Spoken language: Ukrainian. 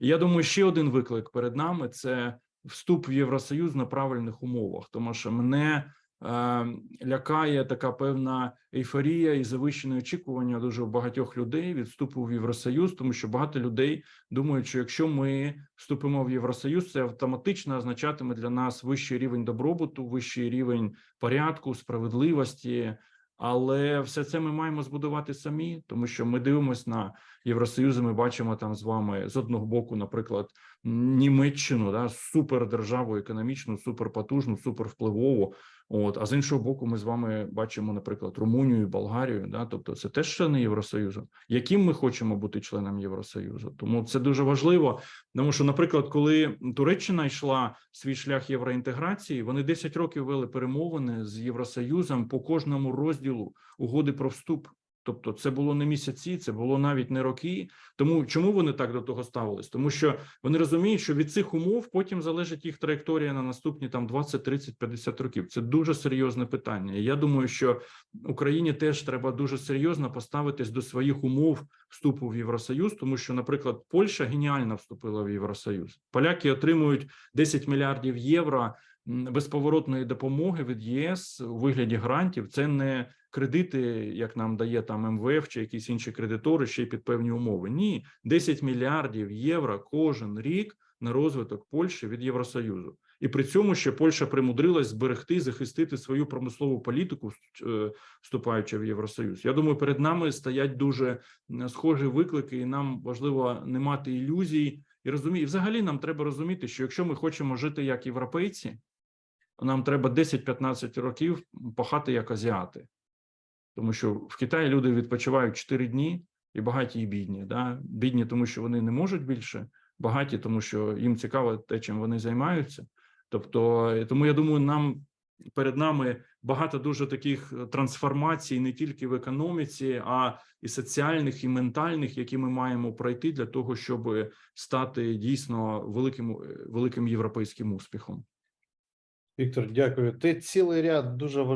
Я думаю, ще один виклик перед нами це вступ в Євросоюз на правильних умовах, тому що мене е, лякає така певна ейфорія і завищене очікування дуже багатьох людей від вступу в Євросоюз, тому що багато людей думають, що якщо ми вступимо в Євросоюз, це автоматично означатиме для нас вищий рівень добробуту, вищий рівень порядку, справедливості. Але все це ми маємо збудувати самі, тому що ми дивимося на Євросоюз. Ми бачимо там з вами з одного боку, наприклад, Німеччину, да, супердержаву економічну, суперпотужну, супервпливову. От а з іншого боку, ми з вами бачимо, наприклад, Румунію, Болгарію. Да, тобто, це теж члени Євросоюзу. Яким ми хочемо бути членом Євросоюзу? Тому це дуже важливо. Тому що, наприклад, коли Туреччина йшла свій шлях євроінтеграції, вони 10 років вели перемовини з Євросоюзом по кожному розділу угоди про вступ. Тобто, це було не місяці, це було навіть не роки. Тому чому вони так до того ставились? Тому що вони розуміють, що від цих умов потім залежить їх траєкторія на наступні там 20, 30, 50 років. Це дуже серйозне питання. Я думаю, що Україні теж треба дуже серйозно поставитись до своїх умов вступу в Євросоюз, тому що, наприклад, Польща геніально вступила в Євросоюз. Поляки отримують 10 мільярдів євро безповоротної допомоги від ЄС у вигляді грантів. Це не кредити, як нам дає там МВФ чи якісь інші кредитори, ще й під певні умови. Ні, 10 мільярдів євро кожен рік на розвиток Польщі від Євросоюзу. І при цьому ще Польща примудрилась зберегти, захистити свою промислову політику, е, вступаючи в Євросоюз. Я думаю, перед нами стоять дуже схожі виклики, і нам важливо не мати ілюзій і розуміти. І взагалі нам треба розуміти, що якщо ми хочемо жити як європейці, нам треба 10-15 років пахати як азіати. Тому що в Китаї люди відпочивають 4 дні, і багаті, і бідні. Да? Бідні, тому що вони не можуть більше, багаті, тому що їм цікаво те, чим вони займаються. Тобто, тому я думаю, нам перед нами багато дуже таких е, трансформацій не тільки в економіці, а і соціальних, і ментальних, які ми маємо пройти для того, щоб стати дійсно великим е, великим європейським успіхом. Віктор, дякую. Ти цілий ряд дуже важливих